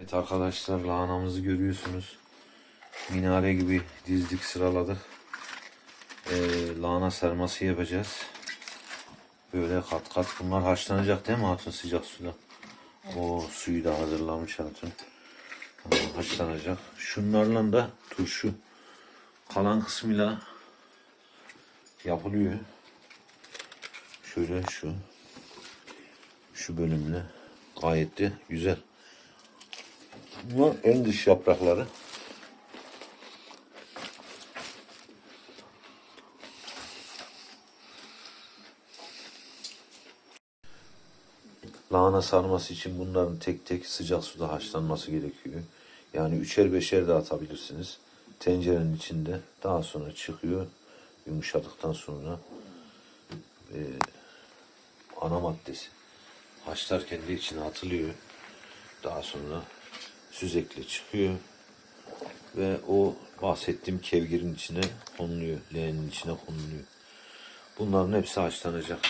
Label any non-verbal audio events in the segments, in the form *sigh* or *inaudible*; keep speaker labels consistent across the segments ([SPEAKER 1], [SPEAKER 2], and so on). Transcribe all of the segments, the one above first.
[SPEAKER 1] Evet arkadaşlar lahanamızı görüyorsunuz. Minare gibi dizdik sıraladık. Ee, lahana sarması yapacağız. Böyle kat kat bunlar haşlanacak değil mi Hatun sıcak suda? O suyu da hazırlamış Hatun. Tamam, haşlanacak. Şunlarla da turşu kalan kısmıyla yapılıyor. Şöyle şu şu bölümle gayet de güzel. Bunlar en dış yaprakları. Lahana sarması için bunların tek tek sıcak suda haşlanması gerekiyor. Yani üçer beşer de atabilirsiniz. Tencerenin içinde daha sonra çıkıyor. Yumuşadıktan sonra e, ana maddesi haşlarken de içine atılıyor. Daha sonra süzekle çıkıyor. Ve o bahsettiğim kevgirin içine konuluyor. Leğenin içine konuluyor. Bunların hepsi haşlanacak.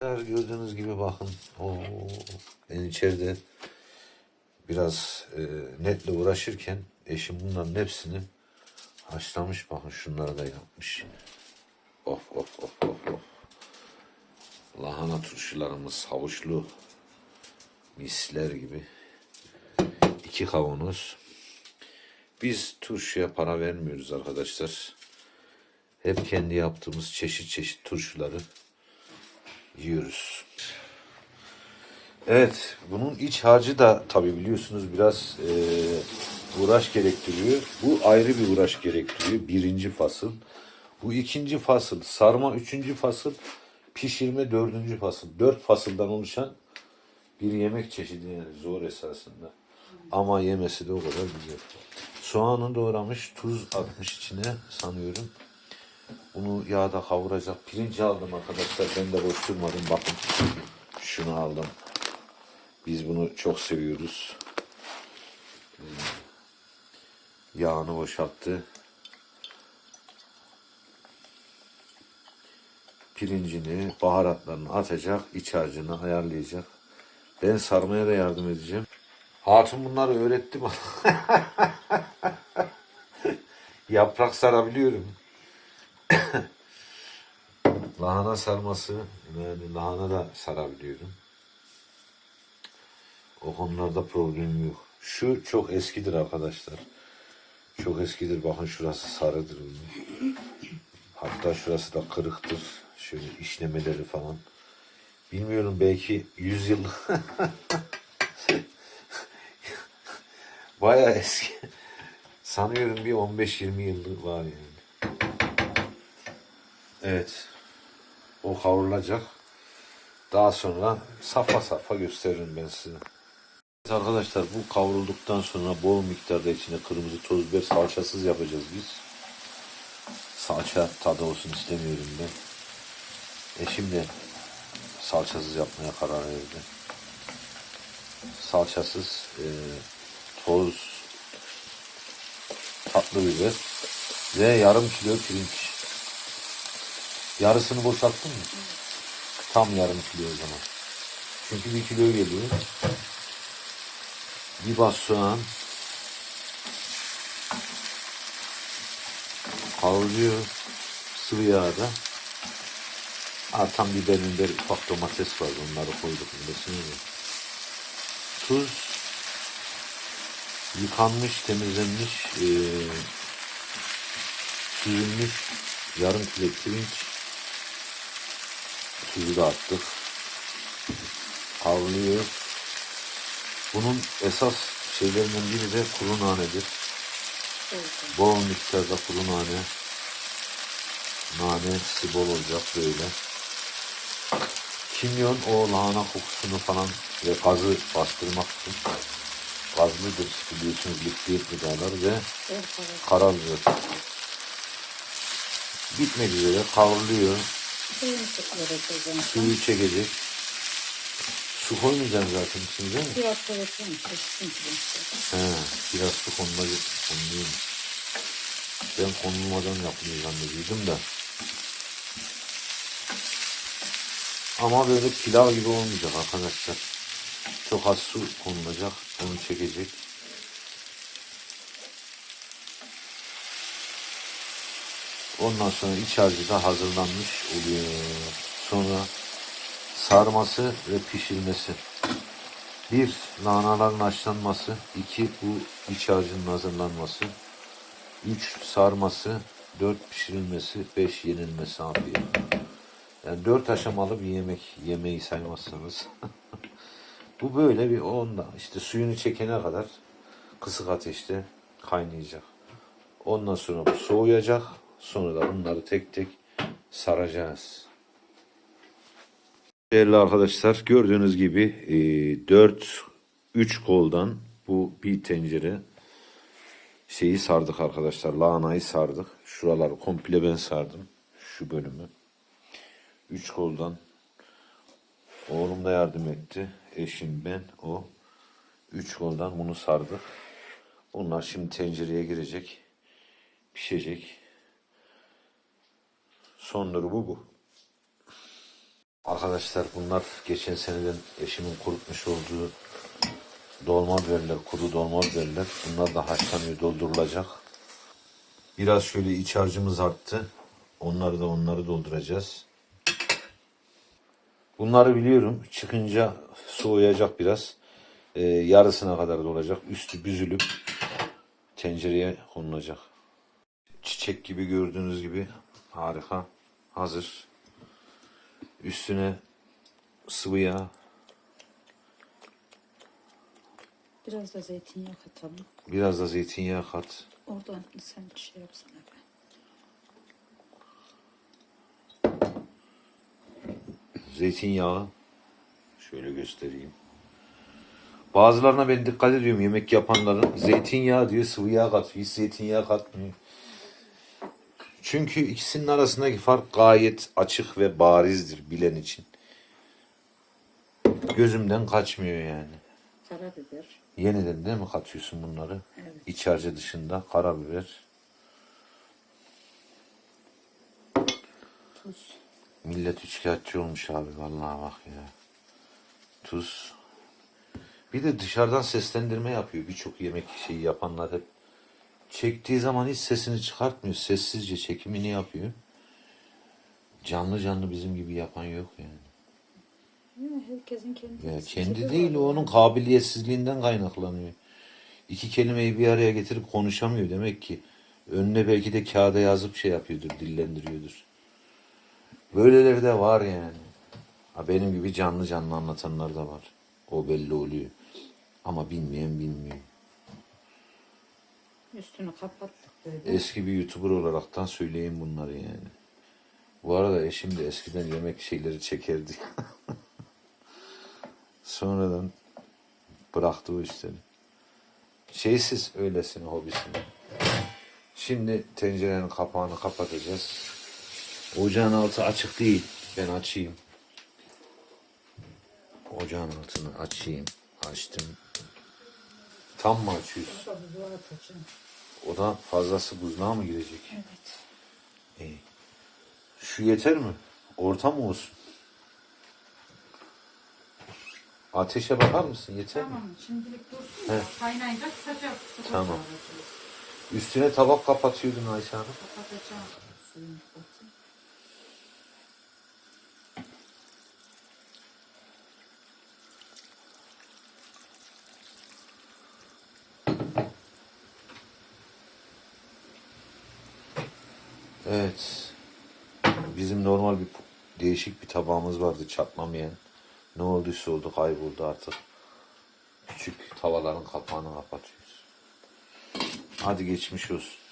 [SPEAKER 1] Gördüğünüz gibi bakın. Oo, ben içeride biraz e, netle uğraşırken eşim bunların hepsini haşlamış. Bakın şunları da yapmış. Of of of of of. Lahana turşularımız havuçlu misler gibi. İki kavanoz. Biz turşuya para vermiyoruz arkadaşlar. Hep kendi yaptığımız çeşit çeşit turşuları yiyoruz. Evet, bunun iç harcı da tabi biliyorsunuz biraz e, uğraş gerektiriyor. Bu ayrı bir uğraş gerektiriyor. Birinci fasıl. Bu ikinci fasıl. Sarma üçüncü fasıl. Pişirme dördüncü fasıl. Dört fasıldan oluşan bir yemek çeşidi yani zor esasında. Ama yemesi de o kadar güzel. Soğanı doğramış, tuz atmış içine sanıyorum. Bunu yağda kavuracak. Pirinç aldım arkadaşlar. Ben de boş durmadım. Bakın şunu aldım. Biz bunu çok seviyoruz. Yağını boşalttı. Pirincini, baharatlarını atacak, iç harcını ayarlayacak. Ben sarmaya da yardım edeceğim. Hatun bunları öğretti bana. *laughs* Yaprak sarabiliyorum. *coughs* lahana sarması, yani lahana da sarabiliyorum. O konularda problem yok. Şu çok eskidir arkadaşlar. Çok eskidir. Bakın şurası sarıdır. Hatta şurası da kırıktır. Şöyle işlemeleri falan. Bilmiyorum belki 100 yıllık. *laughs* Bayağı eski. Sanıyorum bir 15-20 yıllık var yani. Evet. O kavrulacak. Daha sonra safa safa gösteririm ben size. Evet arkadaşlar bu kavrulduktan sonra bol miktarda içine kırmızı toz biber salçasız yapacağız biz. Salça tadı olsun istemiyorum ben. Eşim de salçasız yapmaya karar verdi. Salçasız e, toz tatlı biber ve yarım kilo pirinç. Yarısını boşalttın mı? Tam yarım kilo o zaman. Çünkü bir kilo geliyor. Bir bas soğan. Kavruluyor sıvı yağda. Artan biber biber ufak domates var. Onları koyduk. Bundasını Tuz. Yıkanmış, temizlenmiş, e, süzülmüş yarım kilo pirinç. Tuzu da attık. Kavruluyor. Bunun esas şeylerinden biri de kuru nanedir. Bol miktarda kuru nane. Nanesi bol olacak böyle. Kimyon o lahana kokusunu falan ve gazı bastırmak için gazlıdır biliyorsunuz lifleyip gıdalar ve karabiber. Bitmek üzere kavruluyor. Suyu çekecek. Su koymayacağım zaten içine değil mi?
[SPEAKER 2] Biraz
[SPEAKER 1] He, biraz su konulacak. Konuluyor. Ben konulmadan yapılıyor zannediyordum da. Ama böyle pilav gibi olmayacak arkadaşlar. Çok az su konulacak. Onu çekecek. Ondan sonra iç harcı da hazırlanmış oluyor. Sonra sarması ve pişirmesi. Bir, lahanaların haşlanması. iki bu iç harcının hazırlanması. Üç, sarması. Dört, pişirilmesi. Beş, yenilmesi abi. Yani dört aşamalı bir yemek. Yemeği saymazsanız. *laughs* bu böyle bir onda. işte suyunu çekene kadar kısık ateşte kaynayacak. Ondan sonra bu soğuyacak. Sonra da bunları tek tek saracağız. Değerli arkadaşlar gördüğünüz gibi 4 3 koldan bu bir tencere şeyi sardık arkadaşlar. Lahanayı sardık. Şuraları komple ben sardım. Şu bölümü. 3 koldan oğlum da yardım etti. Eşim ben o. 3 koldan bunu sardık. Bunlar şimdi tencereye girecek. Pişecek. Sonları bu bu. Arkadaşlar bunlar geçen seneden eşimin kurutmuş olduğu dolma biberler, kuru dolma biberler. Bunlar da haşlanıyor, doldurulacak. Biraz şöyle iç harcımız arttı. Onları da onları dolduracağız. Bunları biliyorum. Çıkınca soğuyacak biraz. Ee, yarısına kadar dolacak. Üstü büzülüp tencereye konulacak. Çiçek gibi gördüğünüz gibi harika. Hazır. Üstüne sıvı yağ,
[SPEAKER 2] Biraz da zeytinyağı katalım.
[SPEAKER 1] biraz da zeytinyağı kat.
[SPEAKER 2] Oradan sen şey yapsana
[SPEAKER 1] Zeytinyağı. Şöyle göstereyim. Bazılarına ben dikkat ediyorum yemek yapanların. Zeytinyağı diyor sıvı yağ katıyor. Hiç zeytinyağı katmıyor. Çünkü ikisinin arasındaki fark gayet açık ve barizdir bilen için. Gözümden kaçmıyor yani.
[SPEAKER 2] Karabiber.
[SPEAKER 1] Yeniden değil mi katıyorsun bunları?
[SPEAKER 2] Evet.
[SPEAKER 1] İç harcı dışında karabiber.
[SPEAKER 2] Tuz.
[SPEAKER 1] Millet üçkağıtçı olmuş abi vallahi bak ya. Tuz. Bir de dışarıdan seslendirme yapıyor birçok yemek şeyi yapanlar hep. Çektiği zaman hiç sesini çıkartmıyor. Sessizce çekimini yapıyor. Canlı canlı bizim gibi yapan yok yani.
[SPEAKER 2] Ya, herkesin kendi
[SPEAKER 1] Ya kendi değil o onun kabiliyetsizliğinden kaynaklanıyor. İki kelimeyi bir araya getirip konuşamıyor demek ki. Önüne belki de kağıda yazıp şey yapıyordur, dillendiriyordur. Böyleleri de var yani. Ha benim gibi canlı canlı anlatanlar da var. O belli oluyor. Ama bilmeyen bilmiyor.
[SPEAKER 2] Üstünü kapattık böyle.
[SPEAKER 1] Eski bir YouTuber olaraktan söyleyeyim bunları yani. Bu arada eşim de eskiden yemek şeyleri çekerdi. *laughs* Sonradan bıraktı o işleri. Şeysiz öylesine hobisini. Şimdi tencerenin kapağını kapatacağız. Ocağın altı açık değil. Ben açayım. Ocağın altını açayım. Açtım. Tam mı açıyorsun?
[SPEAKER 2] Burada buzluğa atacağım.
[SPEAKER 1] O da fazlası buzluğa mı girecek?
[SPEAKER 2] Evet.
[SPEAKER 1] İyi. Şu yeter mi? Orta mı olsun? Ateşe bakar mısın? Yeter mi?
[SPEAKER 2] Tamam şimdilik dursun
[SPEAKER 1] He.
[SPEAKER 2] da kaynayınca sıcak sıcak
[SPEAKER 1] Tamam. Üstüne tabak kapatıyordun Ayşe Hanım.
[SPEAKER 2] Kapatacağım. Suyunu
[SPEAKER 1] Evet. Bizim normal bir değişik bir tabağımız vardı çatlamayan. Ne olduysa oldu kayboldu artık. Küçük tavaların kapağını kapatıyoruz. Hadi geçmiş olsun.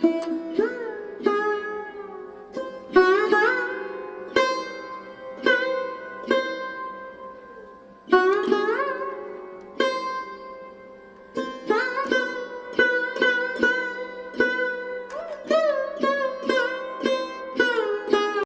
[SPEAKER 1] Thank you.